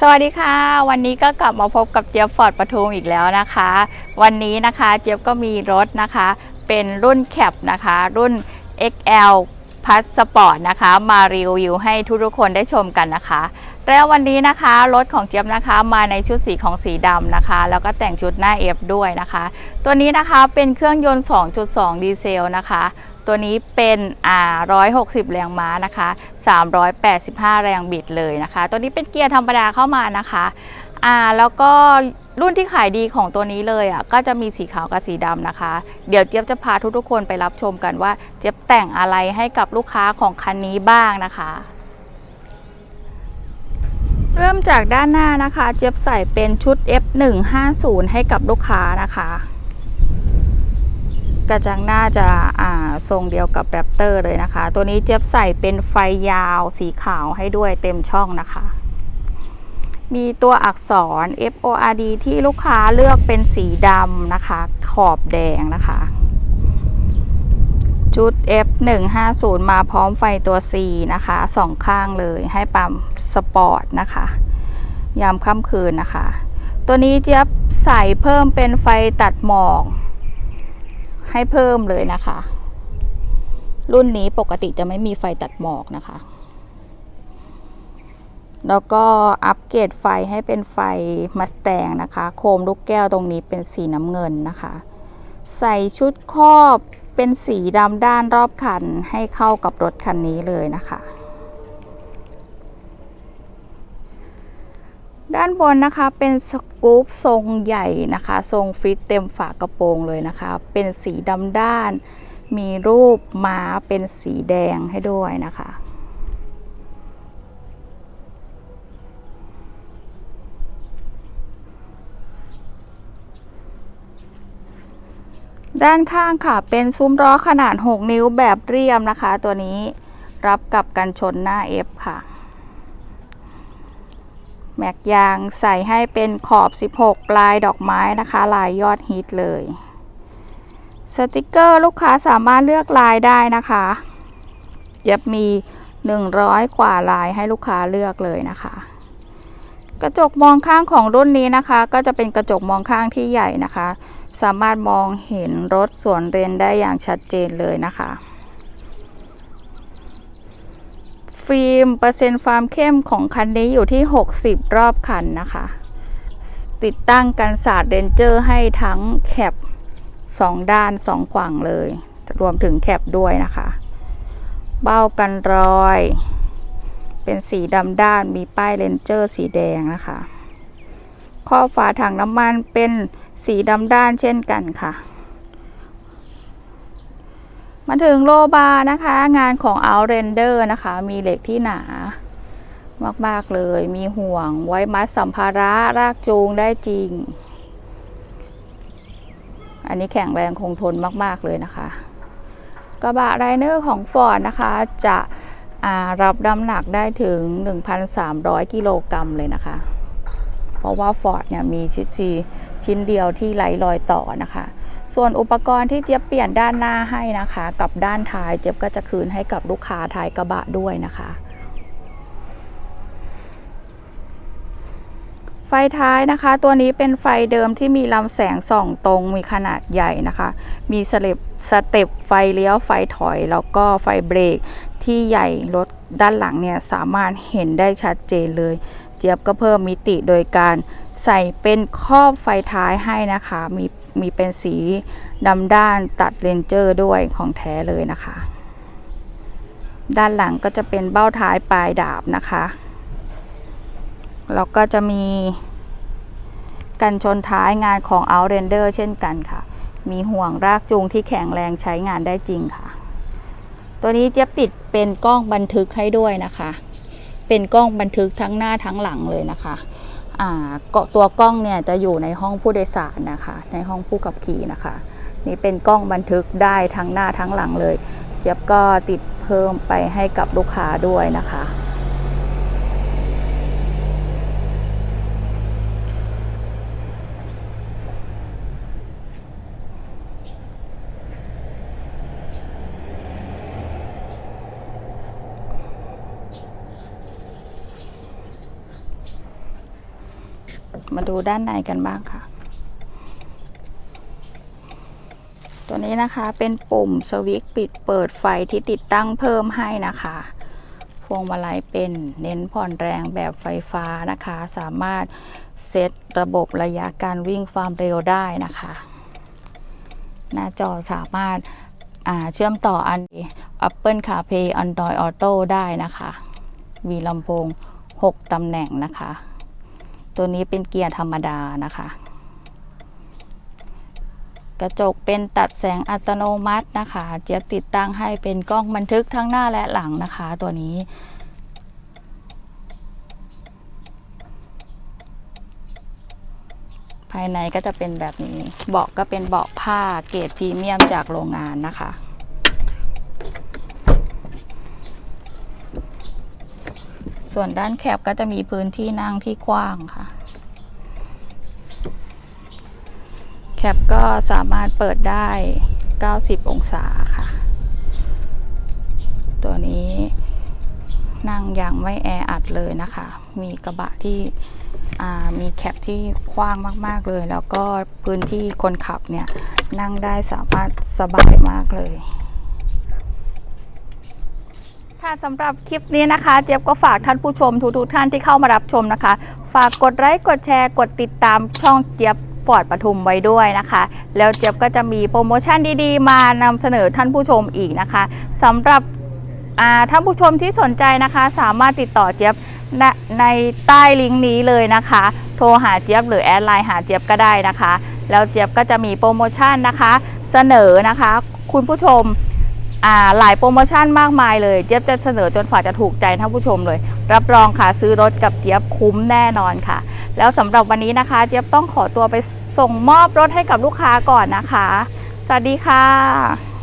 สวัสดีค่ะ วันนี้ก็กลับมาพบกับเจี๊ยบฟอร์ดปทุมอีกแล้วนะคะ วันนี้นะคะเจี๊ยบก็มีรถนะคะ เป็นรุ่นแคปนะคะ รุ่น XL พัสปอร์ตนะคะ มารีวิวให้ทุกๆคนได้ชมกันนะคะ แล้ววันนี้นะคะรถของเจี๊ยบนะคะมาในชุดสีของสีดำนะคะ แล้วก็แต่งชุดหน้า F ด้วยนะคะ ตัวนี้นะคะเป็นเครื่องยนต์ 2.2 ดีเซลนะคะ ตัวนี้เป็นอ่า160 แรงม้านะคะ 385 แรงบิดเลยนะคะ ตัวนี้เป็นเกียร์ธรรมดาเข้ามานะคะอ่าแล้วก็รุ่นที่ขายดีของตัวนี้เลยอะก็จะมีสีขาวกับสีดำนะคะ เดี๋ยวเจี๊ยบจะพาทุกๆคนไปรับชมกันว่าเจี๊ยบแต่งอะไรให้กับลูกค้าของคันนี้บ้างนะคะ เริ่มจากด้านหน้านะคะ เจี๊ยบใส่เป็นชุด F150 ให้กับลูกค้านะคะ กระจังหน้าจะอ่าทรงเดียวกับแรปเตอร์เลยนะคะ ตัวนี้เจี๊ยบใส่เป็นไฟยาวสีขาวให้ด้วยเต็มช่องนะคะ มีตัวอักษร F O R D ที่ลูกค้าเลือกเป็นสีดำนะคะ ขอบแดงนะคะชุด F 1 5 0มาพร้อมไฟตัว C นะคะสองข้างเลยให้ปั๊มสปอร์ตนะคะ ยามค่ำคืนนะคะ ตัวนี้เจี๊ยบใส่เพิ่มเป็นไฟตัดหมอก ให้เพิ่มเลยนะคะ รุ่นนี้ปกติจะไม่มีไฟตัดหมอกนะคะ แล้วก็อัปเกรดไฟให้เป็นไฟมัสแตงนะคะ โคมลูกแก้วตรงนี้เป็นสีน้ำเงินนะคะ ใส่ชุดครอบเป็นสีดำด้านรอบคันให้เข้ากับรถคันนี้เลยนะคะ ด้านบนนะคะเป็นสกู๊ปทรงใหญ่นะคะ ทรงฟิตเต็มฝากระโปรงเลยนะคะ เป็นสีดำด้าน มีรูปม้าเป็นสีแดงให้ด้วยนะคะด้านข้างค่ะเป็นซุ้มล้อขนาด 6 นิ้วแบบเรียมนะคะ ตัวนี้รับกับกันชนหน้า F ค่ะ แม็กยางใส่ให้เป็นขอบ 16 ลายดอกไม้นะคะ ลายยอดฮิตเลย สติกเกอร์ลูกค้าสามารถเลือกลายได้นะคะจะมี 100 กว่าลายให้ลูกค้าเลือกเลยนะคะ กระจกมองข้างของรุ่นนี้นะคะ ก็จะเป็นกระจกมองข้างที่ใหญ่นะคะ สามารถมองเห็นรถสวนเลนได้อย่างชัดเจนเลยนะคะ ฟิล์มเปอร์เซ็นต์ความเข้มของคันนี้อยู่ที่ 60 รอบคันนะคะ ติดตั้งกันศาสตร์เรนเจอร์ให้ทั้งแคป2 ด้าน2ฝั่งเลย รวมถึงแคปด้วยนะคะ เบ้ากันรอย เป็นสีดำด้านมีป้ายเรนเจอร์สีแดงนะคะ ข้อฝาถังน้ำมันเป็นสีดำด้านเช่นกันค่ะ มาถึงโลบาร์นะคะ งานของ Outrender นะคะ มีเหล็กที่หนามาก ๆ เลย มีห่วงไว้มัดสัมภาระรากจูงได้จริง อันนี้แข็งแรงคงทนมาก ๆ เลยนะคะ กระบะไรเนอร์ของ Ford นะคะ จะรับน้ำหนักได้ถึง 1,300 กิโลกรัมเลยนะคะ เพราะว่า Ford เนี่ยมีชิ้นซีชิ้นเดียวที่ไร้รอยต่อนะคะ ส่วนอุปกรณ์ที่เจี๊ยบเปลี่ยนด้านหน้าให้นะคะ กับด้านท้ายเจี๊ยบก็จะคืนให้กับลูกค้าท้ายกระบะด้วยนะคะ ไฟท้ายนะคะ ตัวนี้เป็นไฟเดิมที่มีลำแสงส่องตรงมีขนาดใหญ่นะคะ มีสเต็ปสเต็ปไฟเลี้ยวไฟถอย แล้วก็ไฟเบรกที่ใหญ่รถด้านหลังเนี่ยสามารถเห็นได้ชัดเจนเลย จี๊ยบก็เพิ่มมิติโดยการใส่เป็นครอบไฟท้ายให้นะคะ มีมีเป็นสีดำด้านตัดเลนเจอร์ด้วยของแท้เลยนะคะ ด้านหลังก็จะเป็นเบ้าท้ายปลายดาบนะคะแล้วก็จะมีกันชนท้ายงานของ Outrender เช่นกันค่ะ มีห่วงรากจูงที่แข็งแรงใช้งานได้จริงค่ะ ตัวนี้เจี๊ยบติดเป็นกล้องบันทึกให้ด้วยนะคะ เป็นกล้องบันทึกทั้งหน้าทั้งหลังเลยนะคะอ่าตัวกล้องเนี่ยจะอยู่ในห้องผู้โดยสารนะคะ ในห้องผู้ขับขี่นะคะ นี่เป็นกล้องบันทึกได้ทั้งหน้าทั้งหลังเลย เจี๊ยบก็ติดเพิ่มไปให้กับลูกค้าด้วยนะคะ มาดูด้านในกันบ้างค่ะ ตัวนี้นะคะเป็นปุ่มสวิตช์ปิดเปิดไฟที่ติดตั้งเพิ่มให้นะคะ พวงมาลัยเป็นเน้นผ่อนแรงแบบไฟฟ้านะคะ สามารถเซตระบบระยะการวิ่งความเร็วได้นะคะ หน้าจอสามารถาเชื่อมต่ออัน Apple CarPlay Android Auto ได้นะคะ มีลำโพง 6 ตำแหน่งนะคะ ตัวนี้เป็นเกียร์ธรรมดานะคะ กระจกเป็นตัดแสงอัตโนมัตินะคะเจี๊ยบติดตั้งให้เป็นกล้องบันทึกทั้งหน้าและหลังนะคะ ตัวนี้ภายในก็จะเป็นแบบนี้ เบาะก็เป็นเบาะผ้าเกรดพรีเมียมจากโรงงานนะคะ ส่วนด้านแคบก็จะมีพื้นที่นั่งที่กว้างค่ะ แคปก็สามารถเปิดได้ 90 องศาค่ะ ตัวนี้นั่งยังไม่แออัดเลยนะคะ มีกระบะที่มีแคปที่กว้างมาก ๆ เลย แล้วก็พื้นที่คนขับเนี่ย นั่งได้สามารถสบายมากเลย ค่ะสำหรับคลิปนี้นะคะ เจี๊ยบก็ฝากท่านผู้ชมทุกๆท่านที่เข้ามารับชมนะคะ ฝากกดไลค์กดแชร์กดติดตามช่องเจี๊ยบ ฟอร์ดปทุมไว้ด้วยนะคะ แล้วเจี๊ยบก็จะมีโปรโมชั่นดีๆ มานำเสนอท่านผู้ชมอีกนะคะสำหรับท่านผู้ชมที่สนใจนะคะ สามารถติดต่อเจี๊ยบในใต้ลิงก์นี้เลยนะคะ โทรหาเจี๊ยบหรือแอดไลน์หาเจี๊ยบก็ได้นะคะ แล้วเจี๊ยบก็จะมีโปรโมชั่นนะคะ เสนอนะคะ คุณผู้ชมหลายโปรโมชั่นมากมายเลย เจี๊ยบจะเสนอจนฝ่าจะถูกใจท่านผู้ชมเลย รับรองค่ะซื้อรถกับเจี๊ยบคุ้มแน่นอนค่ะ แล้วสำหรับวันนี้นะคะเจี๊ยบต้องขอตัวไปส่งมอบรถให้กับลูกค้าก่อนนะคะ สวัสดีค่ะ